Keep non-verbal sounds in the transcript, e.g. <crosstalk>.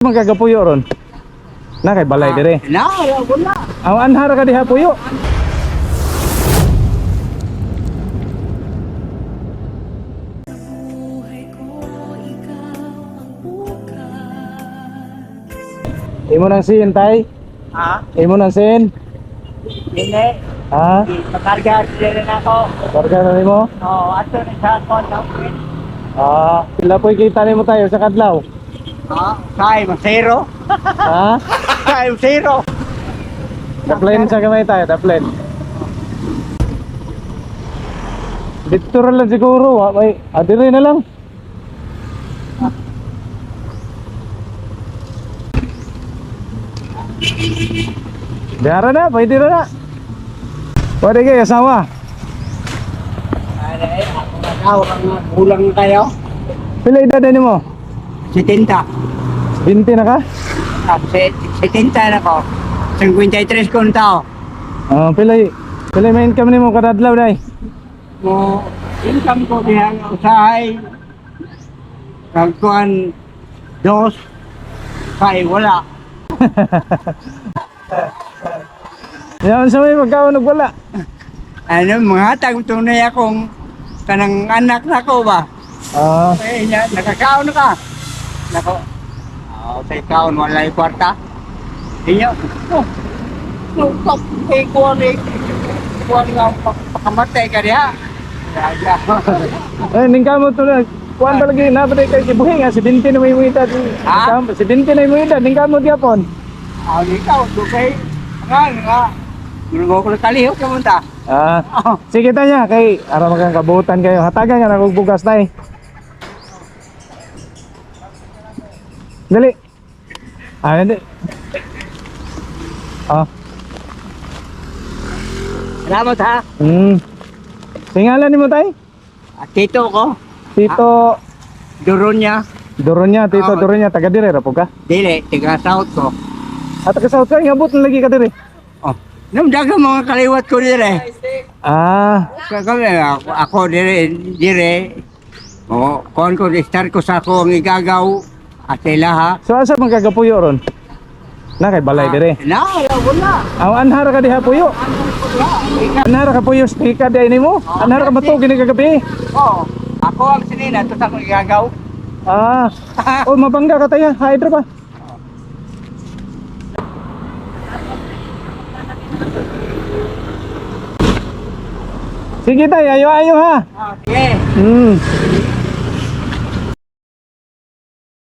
Magkagapuyo ron. Na kay balay dire. Na, wala. Ang anhara ka diha puyo. Imo nang sin tay? Ha? Imo nang sin? Hindi. Ha? Pakarga sila na ako. Karga na nimo? Oo, ato na sa ako. Ah, pila po kita nimo tayo sa kadlaw. Ha? Mo zero. Ha? Mo zero. Taplen sa kamay tayo, taplen. Dito rin lang siguro, ha? may adire na lang. Dara na, pwede na na. Pwede kayo, asawa. Ay, ako na daw. ang Kulang na kayo. Pila edad na mo? 70. 20 na ka? Ah, se- 70 na ko. 53 kong tao. Ah, pila pila may income nimo kada adlaw dai. Mo, income ko diha nga usahay. Kagkuhan, dos. Kaya wala. <laughs> Yan sa may magkaon og wala. Ano, mga tag tunay akong kanang anak na ko ba? Ah, Eh, nya, nakakaon na ka. Nako. Oh, sa ikaon, wala yung kwarta. Inyo. Oh. No, kap, eh, kuwan eh. Kuwan nga, pa- pakamatay ka diha. Raja. <laughs> eh ning kamo to na kuan palagi na ba kay kibuhi nga si Binti na may muita. Ha? Si Binti na may muita ning kamo gyapon. Ah, ikaw, dukay. Nga, nga. Mulugo ko kalihok ka munta. Ah, Oh, sige ta niya kay ara magang kabutan kayo. Hatagan nga nagog bugas tay. Dali. Ah, hindi. Ah, salamat ha. hmm. Tingalan nimo tay? At tito ko, Tito Duronya. Doronya, Tito Ah, Doronya taga dire ra po ka. Dili, tiga south ko. At taga South ka ngabot na lagi ka dire. Oh, namdaga mga kaliwat ko dire. Ah, Kami, ako, ako dire, dire. O, kon ko, start ko sa ako ang igagaw. At sila ha. so asa man kagapuyo ron? Na kay balay dire. Na, wala, wala. Ang anhara ka diha puyo. Anhara ka puyo stika di nimo. Anhara ka bato gini kagabi. Oo. Ako ang sinina, ito sa igagaw. Ah, <laughs> oh mabangga ka tayo. Hydro pa. Sige tayo, ayo ayo ha. Okay. Hmm.